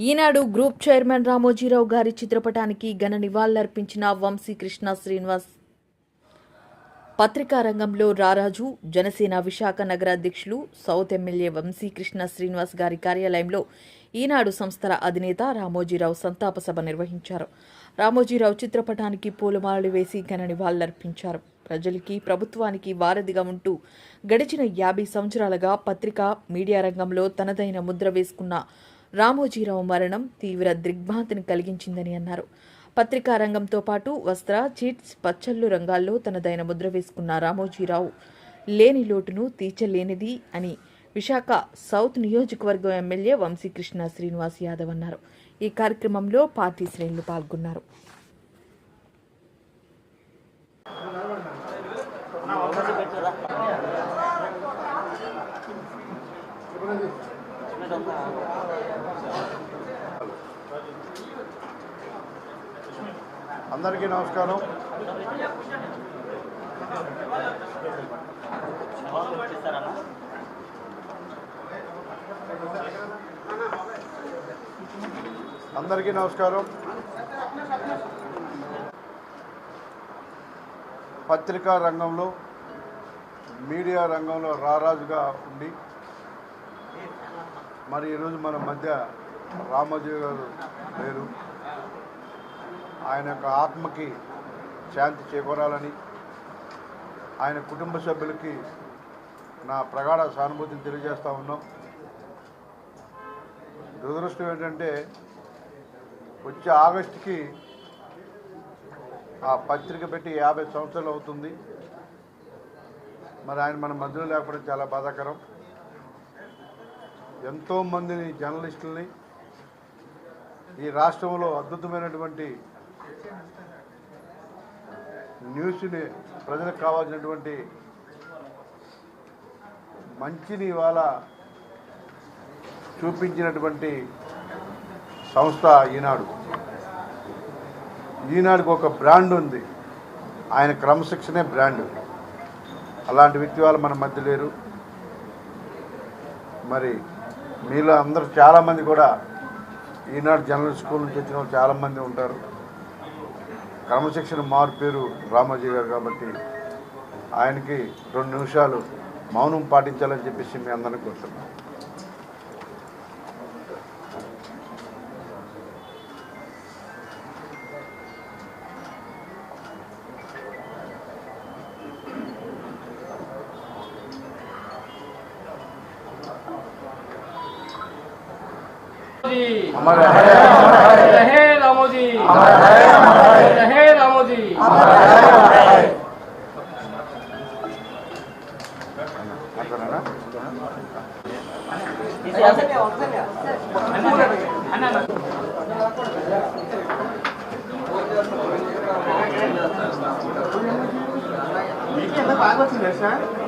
ఈనాడు group chairman Ramoji Rao గారి చిత్రపటానికి ఘన నివాళులర్పించిన వంశీ కృష్ణ శ్రీనివాస్. పత్రికా రంగంలో రారాజు జనసేన విశాఖ నగర అధ్యక్షులు సౌత్ ఎమ్మెల్యే వంశీకృష్ణ శ్రీనివాస్ గారి కార్యాలయంలో ఈనాడు సంస్థల అధినేత రామోజీరావు సంతాప సభ నిర్వహించారు. రామోజీరావు చిత్రపటానికి పూలమాలలు వేసి ఘన నివాళులర్పించారు. ప్రజలకి ప్రభుత్వానికి వారధిగా ఉంటూ గడిచిన యాభై సంవత్సరాలుగా పత్రికా మీడియా రంగంలో తనదైన ముద్ర వేసుకున్న రామోజీరావు మరణం తీవ్ర దిగ్భ్రాంతిని కలిగించిందని అన్నారు. పత్రికా రంగంతో పాటు వస్త్ర చిట్స్ పచ్చళ్ళు రంగాల్లో తనదైన ముద్ర వేసుకున్న రామోజీరావు లేని లోటును తీర్చలేనిది అని విశాఖ సౌత్ నియోజకవర్గం ఎమ్మెల్యే వంశీకృష్ణ శ్రీనివాస్ యాదవ్ అన్నారు. ఈ కార్యక్రమంలో పార్టీ శ్రేణులు పాల్గొన్నారు. అందరికీ నమస్కారం. అందరికీ నమస్కారం. పత్రికా రంగంలో మీడియా రంగంలో రారాజుగా ఉండి మరి ఈరోజు మన మధ్య రామోజీ గారు లేరు. ఆయన యొక్క ఆత్మకి శాంతి చేకూరాలని ఆయన కుటుంబ సభ్యులకి నా ప్రగాఢ సానుభూతిని తెలియజేస్తూ ఉన్నాం. దురదృష్టం ఏంటంటే వచ్చే ఆగస్టుకి ఆ పత్రిక పెట్టి యాభై సంవత్సరాలు అవుతుంది. మరి ఆయన మన మధ్యలో లేకపోవడం చాలా బాధాకరం. ఎంతోమందిని జర్నలిస్టుల్ని ఈ రాష్ట్రంలో అద్భుతమైనటువంటి న్యూస్ని ప్రజలకు కావాల్సినటువంటి మంచిని ఇవాళ చూపించినటువంటి సంస్థ ఈనాడు. ఈనాడుకు ఒక బ్రాండ్ ఉంది. ఆయన క్రమశిక్షణే బ్రాండ్. అలాంటి వ్యక్తి వాళ్ళు మన మధ్య లేరు. మరి మీలో అందరూ చాలామంది కూడా ఈనాడు జనరల్ స్కూల్ నుంచి వచ్చిన వాళ్ళు చాలామంది ఉంటారు. క్రమశిక్షణ మారు పేరు రామోజీ గారు కాబట్టి ఆయనకి రెండు నిమిషాలు మౌనం పాటించాలని చెప్పేసి మీ అందరినీ కోరుతున్నాం. 나머지. 네, 해 나머지. 네, 해 나머지. 이제 여섯 명 여섯 명 하나 이게 뭐 알고 지냈어요?